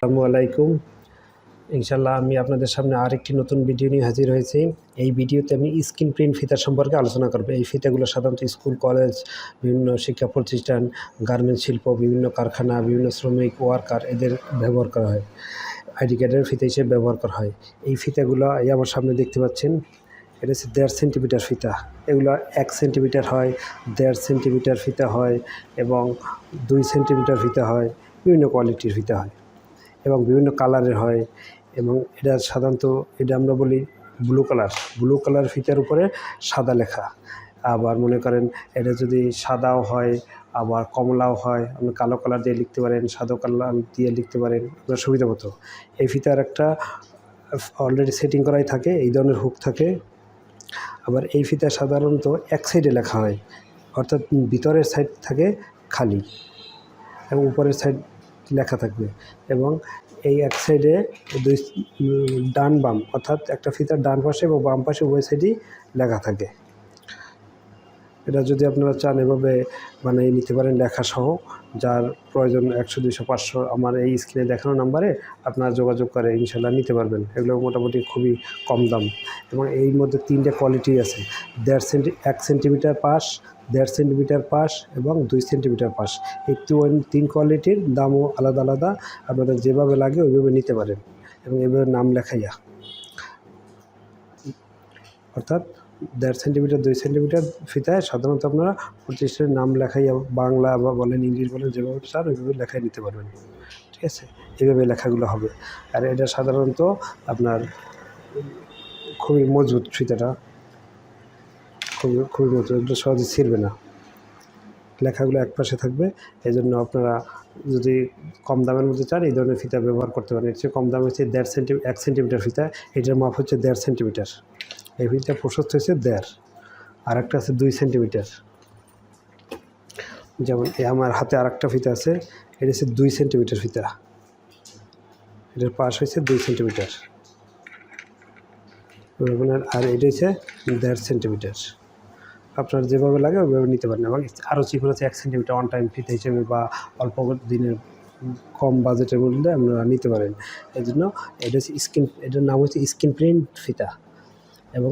আসসালামু আলাইকুম। ইনশাল্লাহ আমি আপনাদের সামনে আরেকটি নতুন ভিডিও নিয়ে হাজির হয়েছি। এই ভিডিওতে আমি স্ক্রিন প্রিন্ট ফিতা সম্পর্কে আলোচনা করব। এই ফিতাগুলো সাধারণত স্কুল, কলেজ, বিভিন্ন শিক্ষা প্রতিষ্ঠান, গার্মেন্টস শিল্প, বিভিন্ন কারখানা, বিভিন্ন শ্রমিক, ওয়ার্কার এদের ব্যবহার করা হয়। আইডি কার্ডের ফিতা হিসেবে ব্যবহার করা হয়। এই ফিতাগুলো এই আমার সামনে দেখতে পাচ্ছেন। এটা হচ্ছে দেড় সেন্টিমিটার ফিতা। এগুলো এক সেন্টিমিটার হয়, দেড় সেন্টিমিটার ফিতা হয় এবং দুই সেন্টিমিটার ফিতা হয়। বিভিন্ন কোয়ালিটির ফিতা হয়। এবং বিভিন্ন কালারের হয় এবং এটা সাধারণত এটা আমরা বলি ব্লু কালার ব্লু কালার ফিতার উপরে সাদা লেখা। আবার মনে করেন এটা যদি সাদাও হয়, আবার কমলাও হয়, আপনি কালো কালার দিয়ে লিখতে পারেন, সাদা কালার দিয়ে লিখতে পারেন, আপনার সুবিধা মতো। এই ফিতার একটা অলরেডি সেটিং করাই থাকে, এই ধরনের হুক থাকে। আবার এই ফিতা সাধারণত এক সাইডে লেখা হয়, অর্থাৎ ভিতরের সাইড থাকে খালি এবং উপরের সাইড লেখা থাকবে এবং এই এক সাইডে দুই ডান বাম, অর্থাৎ একটা ফিতার ডান পাশে এবং বাম পাশে উভয় সাইডেই লেখা থাকে। এটা যদি আপনারা চান এভাবে বানিয়ে নিতে পারেন লেখা সহ, যার প্রয়োজন একশো, দুইশো, পাঁচশো, আমার এই স্ক্রিনে দেখানো নাম্বারে আপনারা যোগাযোগ করে ইনশাল্লাহ নিতে পারবেন। এগুলো মোটামুটি খুবই কম দাম। এবং এই মধ্যে তিনটে কোয়ালিটি আছে। দেড় সেন্টি, এক সেন্টিমিটার পাশ, দেড় সেন্টিমিটার পাশ এবং দুই সেন্টিমিটার পাশ। এই তিন কোয়ালিটির দামও আলাদা আলাদা। আপনাদের যেভাবে লাগে ওইভাবে নিতে পারেন। এবং এভাবে নাম লেখাইয়া। অর্থাৎ দেড় সেন্টিমিটার, দুই সেন্টিমিটার ফিতায় সাধারণত আপনারা প্রতিষ্ঠানের নাম লেখাই বাংলা বা বলেন ইংলিশ বলেন যেভাবে চান ওইভাবে লেখাই নিতে পারবেন। ঠিক আছে? এইভাবে লেখাগুলো হবে। আর এটা সাধারণত আপনার খুবই মজবুত ফিতাটা। খুবই খুবই মজবুত। এটা সহজে ছিঁড়বে না। লেখাগুলো এক পাশে থাকবে। এই জন্য আপনারা যদি কম দামের মধ্যে চান, এই ধরনের ফিতা ব্যবহার করতে পারেন। এর চেয়ে কম দাম হচ্ছে দেড় সেন্টি, এক সেন্টিমিটার ফিতা, এটার মাপ হচ্ছে দেড় সেন্টিমিটার। এই ফিতা প্রশস্ত হচ্ছে দেড় আর একটা আছে দুই সেন্টিমিটার। যেমন এই আমার হাতে আর একটা ফিতা আছে, এটা হচ্ছে দুই সেন্টিমিটার ফিতা। এটার পাশ হয়েছে দুই সেন্টিমিটার। আপনার আর এটা হচ্ছে দেড় সেন্টিমিটার। আপনার যেভাবে লাগে ওইভাবে নিতে পারেন। এবং আরও চিকন আছে, এক সেন্টিমিটার অন টাইম ফিতা হিসেবে বা অল্প দিনের কম বাজেটের মধ্যে আপনারা নিতে পারেন। এই জন্য এটা হচ্ছে স্ক্রিন এটার নাম হচ্ছে স্ক্রিন প্রিন্ট ফিতা। এবং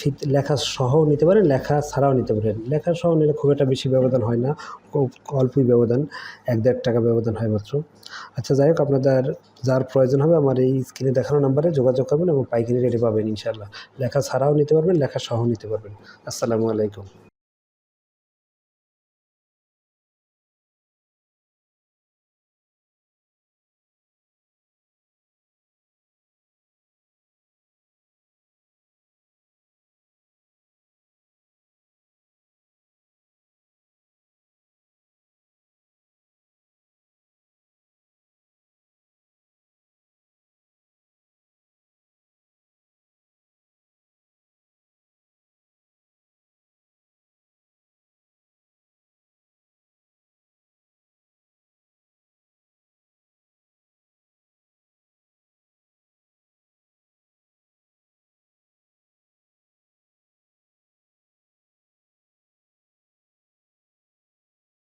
শীত লেখা সহ নিতে পারেন, লেখা ছাড়াও নিতে পারেন। লেখা সহ নিলে খুব একটা বেশি ব্যবধান হয় না, খুব অল্পই ব্যবধান, এক দেড় টাকা ব্যবধান হয় মাত্র। আচ্ছা যাই হোক, আপনাদের যার প্রয়োজন হবে আমার এই স্ক্রিনে দেখানো নাম্বারে যোগাযোগ করবেন এবং পাইকারি রেটে পাবেন ইনশাল্লাহ লেখা ছাড়াও নিতে পারবেন, লেখা সহ নিতে পারবেন। আসসালামু আলাইকুম।